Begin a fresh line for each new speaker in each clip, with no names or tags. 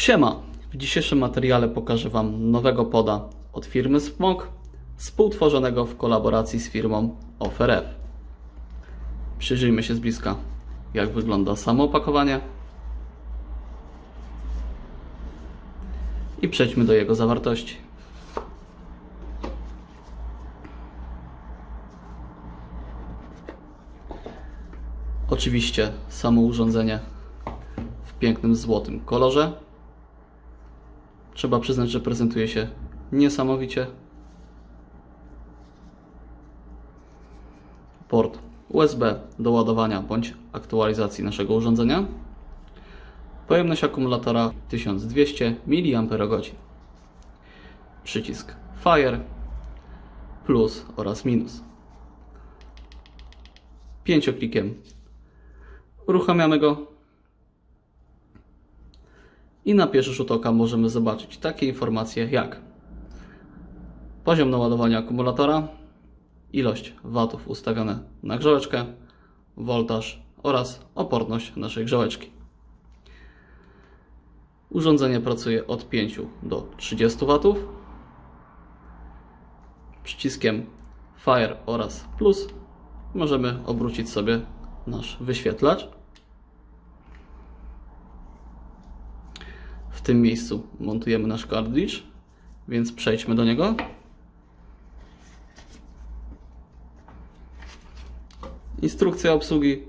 Siema! W dzisiejszym materiale pokażę Wam nowego poda od firmy Smog, współtworzonego w kolaboracji z firmą OfferF. Przyjrzyjmy się z bliska, jak wygląda samo opakowanie i przejdźmy do jego zawartości. Oczywiście samo urządzenie w pięknym złotym kolorze. Trzeba przyznać, że prezentuje się niesamowicie. Port USB do ładowania bądź aktualizacji naszego urządzenia. Pojemność akumulatora 1200 mAh. Przycisk Fire plus oraz minus. Pięcioklikiem uruchamiamy go i na pierwszy rzut oka możemy zobaczyć takie informacje jak poziom naładowania akumulatora, ilość watów ustawione na grzałeczkę, woltaż oraz oporność naszej grzałeczki. Urządzenie pracuje od 5 do 30 watów. Przyciskiem Fire oraz Plus możemy obrócić sobie nasz wyświetlacz. W tym miejscu montujemy nasz cartridge, więc przejdźmy do niego. Instrukcja obsługi.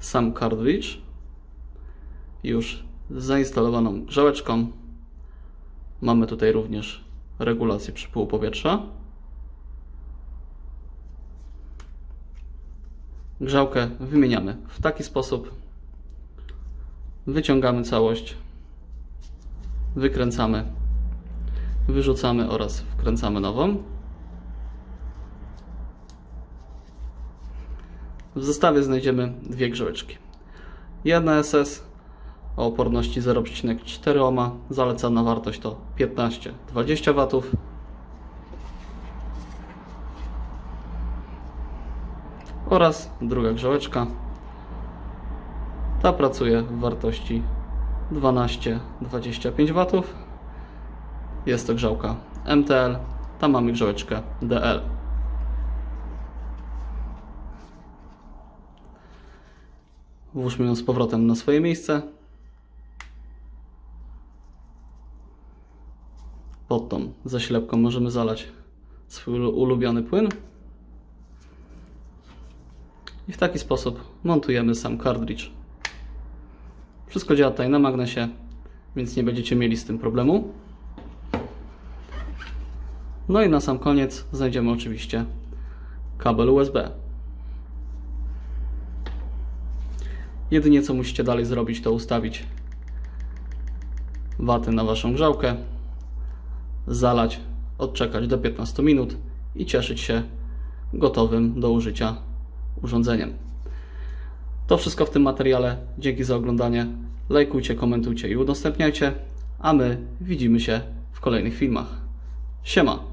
Sam cartridge już z zainstalowaną grzałeczką. Mamy tutaj również regulację przypływu powietrza. Grzałkę wymieniamy w taki sposób. Wyciągamy całość, wykręcamy, wyrzucamy oraz wkręcamy nową. W zestawie znajdziemy dwie grzałeczki. Jedna SS o oporności 0,4 ohma, zalecana wartość to 15-20 W. Oraz druga grzałeczka. Ta pracuje w wartości 12-25 W. Jest to grzałka MTL, tam mamy grzałeczkę DL. Włóżmy ją z powrotem na swoje miejsce. Pod tą zaślepką możemy zalać swój ulu- ulubiony płyn. I w taki sposób montujemy sam cartridge. Wszystko działa tutaj na magnesie, więc nie będziecie mieli z tym problemu. No i na sam koniec znajdziemy oczywiście kabel USB. Jedynie co musicie dalej zrobić, to ustawić waty na waszą grzałkę, zalać, odczekać do 15 minut i cieszyć się gotowym do użycia urządzeniem. To wszystko w tym materiale. Dzięki za oglądanie. Lajkujcie, komentujcie i udostępniajcie, a my widzimy się w kolejnych filmach. Siema!